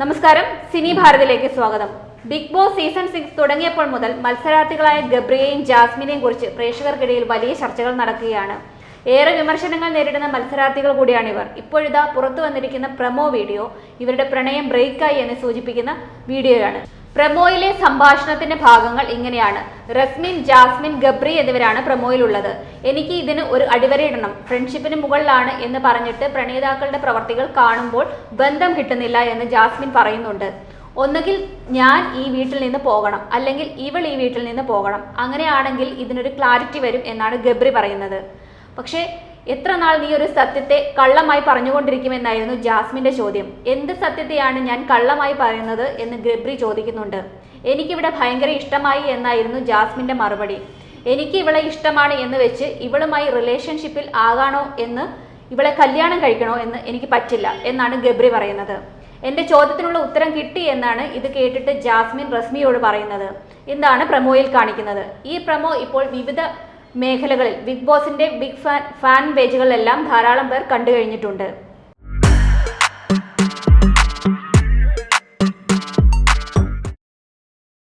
നമസ്കാരം. സിനി ഭാരതിലേക്ക് സ്വാഗതം. Big boss season six തുടങ്ങിയപ്പോൾ മുതൽ മത്സരാർത്ഥികളായ ഗബ്രിയെയും ജാസ്മിനെയും കുറിച്ച് പ്രേക്ഷകർക്കിടയിൽ വലിയ ചർച്ചകൾ നടക്കുകയാണ്. ഏറെ വിമർശനങ്ങൾ നേരിടുന്ന മത്സരാർത്ഥികൾ കൂടിയാണിവർ. ഇപ്പോഴിതാ പുറത്തു വന്നിരിക്കുന്ന പ്രമോ വീഡിയോ ഇവരുടെ പ്രണയം ബ്രേക്കായി എന്ന് സൂചിപ്പിക്കുന്ന വീഡിയോയാണ്. പ്രമോയിലെ സംഭാഷണത്തിന്റെ ഭാഗങ്ങൾ ഇങ്ങനെയാണ്. റസ്മിൻ ജാസ്മിൻ ഗബ്രി എന്നിവരാണ് പ്രമോയിലുള്ളത്. എനിക്ക് ഇതിന് ഒരു അടിവരയിടണം ഫ്രണ്ട്ഷിപ്പിന് മുകളിലാണ് എന്ന് പറഞ്ഞിട്ട് പ്രണേതാക്കളുടെ പ്രവർത്തികൾ കാണുമ്പോൾ ബന്ധം കിട്ടുന്നില്ല എന്ന് ജാസ്മിൻ പറയുന്നുണ്ട്. ഒന്നുകിൽ ഞാൻ ഈ വീട്ടിൽ നിന്ന് പോകണം. അല്ലെങ്കിൽ ഇവൾ ഈ വീട്ടിൽ നിന്ന് പോകണം. അങ്ങനെയാണെങ്കിൽ ഇതിനൊരു ക്ലാരിറ്റി വരും എന്നാണ് ഗബ്രി പറയുന്നത്. പക്ഷേ എത്ര നാൾ നീ ഒരു സത്യത്തെ കള്ളമായി പറഞ്ഞുകൊണ്ടിരിക്കുമെന്നായിരുന്നു ജാസ്മിന്റെ ചോദ്യം. എന്ത് സത്യത്തെയാണ് ഞാൻ കള്ളമായി പറയുന്നത് എന്ന് ഗബ്രി ചോദിക്കുന്നുണ്ട്. എനിക്കിവിടെ ഭയങ്കര ഇഷ്ടമായി എന്നായിരുന്നു ജാസ്മിന്റെ മറുപടി. എനിക്ക് ഇവളെ ഇഷ്ടമാണ് എന്ന് വെച്ച് ഇവളുമായി റിലേഷൻഷിപ്പിൽ ആകാണോ എന്ന് ഇവളെ കല്യാണം കഴിക്കണോ എന്ന് എനിക്ക് പറ്റില്ല എന്നാണ് ഗബ്രി പറയുന്നത്. എന്റെ ചോദ്യത്തിനുള്ള ഉത്തരം കിട്ടി എന്നാണ് ഇത് കേട്ടിട്ട് ജാസ്മിൻ റസ്മിയോട് പറയുന്നത്. എന്താണ് പ്രമോയിൽ കാണിക്കുന്നത്? ഈ പ്രമോ ഇപ്പോൾ വിവിധ മേഖലകളിൽ ബിഗ് ബോസിന്റെ ബിഗ് ഫാൻ ഫാൻ പേജുകളിലെല്ലാം ധാരാളം പേർ കണ്ടു കഴിഞ്ഞിട്ടുണ്ട്.